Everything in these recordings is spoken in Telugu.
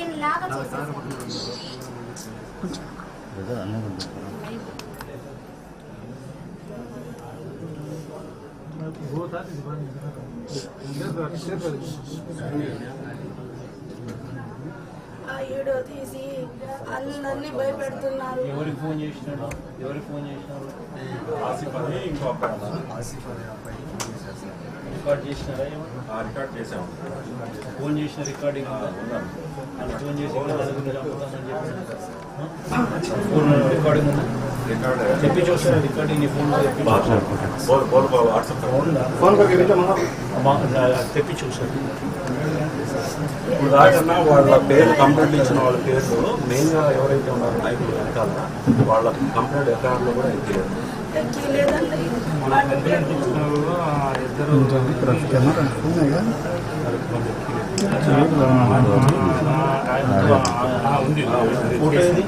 చికెన్ లాగా తీసి అందరినీ భయపెడుతున్నారు. ఎవరికి ఫోన్ చేసినాడు? ఎవరికి ఫోన్ చేసినాడు ఆసిఫ్ అని ఇంకో అబ్బాయి. రికార్డ్ చేసినారా రికార్డ్ చేసాము ఫోన్ చేసిన రికార్డింగ్ ఫోన్ చేసి ఫోన్ రికార్డింగ్ ఉందా? రికార్డ్ చెప్పి చూసారా రికార్డింగ్ ఫోన్ తెప్పి చూసారు ఇప్పుడు దాకన్నా వాళ్ళ పేరు కంప్లైంట్ ఇచ్చిన వాళ్ళ పేర్లు మెయిన్గా ఎవరైతే ఉన్నారో నాయకులు వెనకాల వాళ్ళ కంప్లైంట్ ఎఫ్ఐఆర్లో కూడా ఎక్కిలేదు ఎక్కి లేదండి ఫోటో ఏది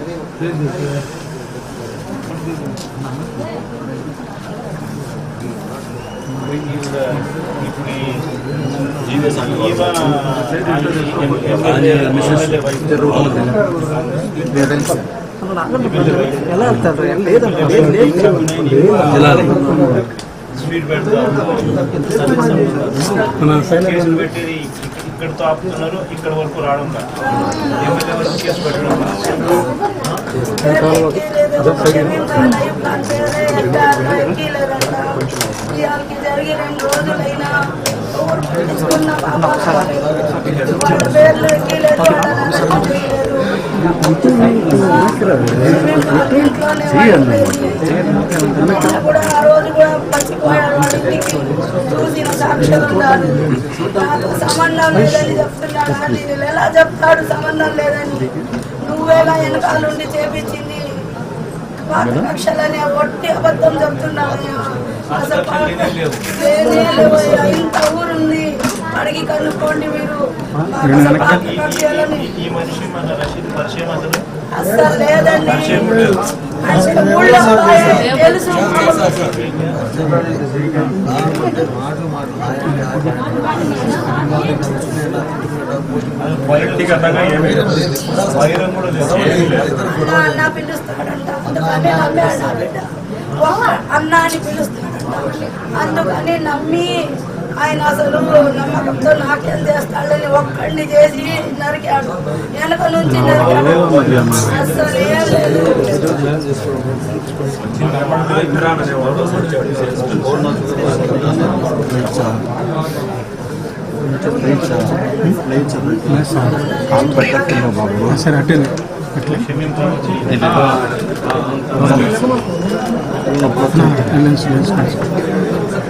ఇప్పుడు ఈ జీవస్ ఎలా వెళ్తారు స్పీడ్ పెట్టేది ఇక్కడితో ఆపుతున్నారు ఇక్కడ వరకు రావడం కాదు కేసు పెట్టడం జరిగి రెండు రోజులైనా పేర్లు ఇంట్లోనే కూడా ఆ రోజు కూడా సంబంధం లేదని చెప్తున్నాడు అని ఎలా చెప్తాడు సంబంధం లేదని నువ్వేగా వెనకాలండి చేపించింది పాత కక్షలనే ఒట్టి అబద్ధం చెప్తున్నావు అసలు ఇంత ఊరుంది. అడిగి కనుక్కోండి మీరు. అస్సలు లేదండి. తెలుసు. పిలుస్తాడంట అందుకని నమ్మాడు నా బిడ్డ. ఒక్క అన్న అని పిలుస్తాడంట అందుకని నమ్మి ఆయన అసలు నమ్మకంతో నాకేం చేస్తాడని ఒక్కడిని చేసి నరికాడు వెనక నుంచి నరికాడు అసలు ఏం లేదు సరే అట్టే క్షమించవచ్చు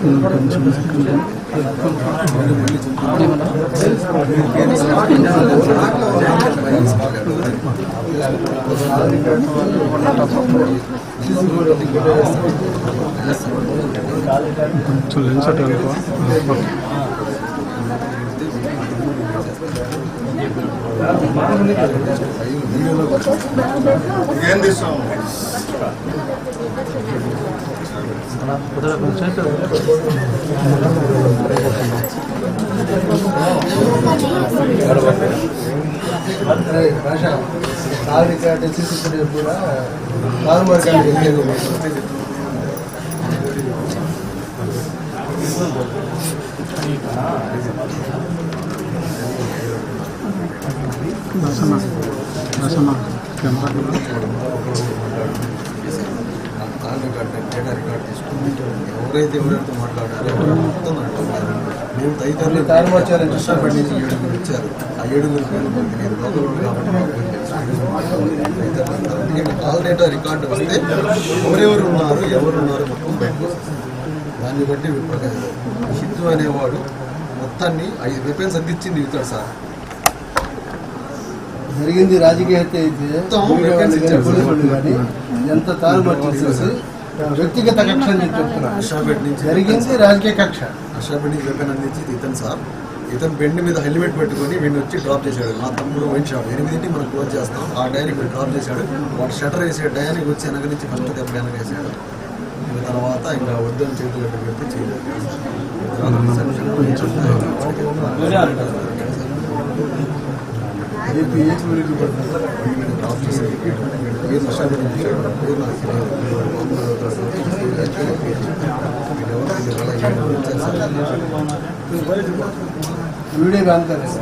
కొంచెం లెన్స్ అటు వెళ్ళిపో కాల్ రికార్డ్ సీసీ ఫుటేజ్ కూడా కాల్ మార్కెట్ వెళ్ళేది Basamma Basamma camera call record data record తీసుకుని ఎవరైతే ఎవరైతే మాట్లాడారో మొత్తం అంటున్నారు మేము తదితరులు కాల్ నుంచి ఏడుగురు ఇచ్చారు ఆ ఏడుగురు పేరు లోకల్ కాబట్టి కాల్ డేటా రికార్డు వస్తే ఎవరెవరు ఉన్నారు ఎవరు ఉన్నారు మొత్తం బయటకు దాన్ని బట్టి ఇప్పుడు సిద్ధు అనేవాడు మొత్తాన్ని ఐదు వెపన్స్ అందించింది ఇతడు సార్. జరిగింది రాజకీయ హత్య అయితే కానీ ఎంత తారుమారు చేసేసి వ్యక్తిగత కక్ష అని చెప్పి చెప్తున్నా నర్సాపేట నుంచి జరిగింది రాజకీయ కక్ష. నర్సాపేట నుంచి వెపన్ అందించి ఇతను సార్ ఇతను బెండ్ మీద హెల్మెట్ పెట్టుకొని వీడిని వచ్చి డ్రాప్ చేశాడు. మా తమ్ముడు వైన్ షాప్ ఎనిమిదింటికి మనం క్లోజ్ చేస్తాం. ఆ టైంకి వీడు డ్రాప్ చేశాడు. వాడు షటర్ వేసే టైంకి వచ్చి వెనక నుంచి ఫస్ట్ దెబ్బ వెనక వేసాడు ఇంకా తర్వాత ఇంకా వద్దు అని చేతులు పెడితే చేయలేదు.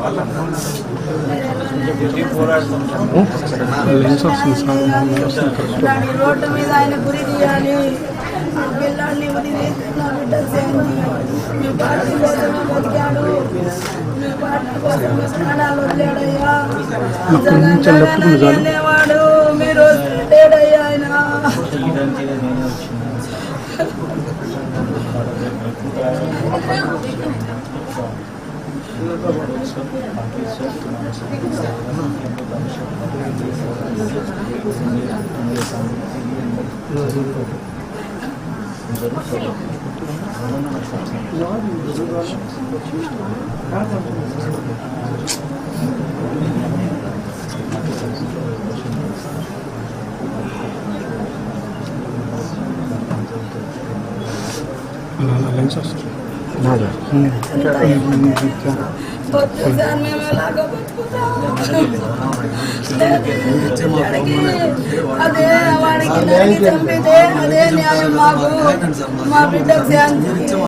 అలా ఏడు వచ్చారు? సార్. వీడియో దాని రోడ్డు మీద ఆయన గురి తీయాలి ఆ పిల్లాడిని ఉరి తీసి నా బిడ్డ చేయండి మీ పార్టీ కోసమే బతికాడు మీ పార్టీ కోసమే ప్రాణాలు వదిలాడయ్యా జగన్ జగన్ అని అనేవాడు మీరు లేడయ్యా ఆయన నేనే వచ్చింది లెన్స్ వస్తుంది వద్దు సార్ మేము ఎలాగో అదే వాడికి చంపితే అదే న్యాయం మాకు. మా బిడ్డకు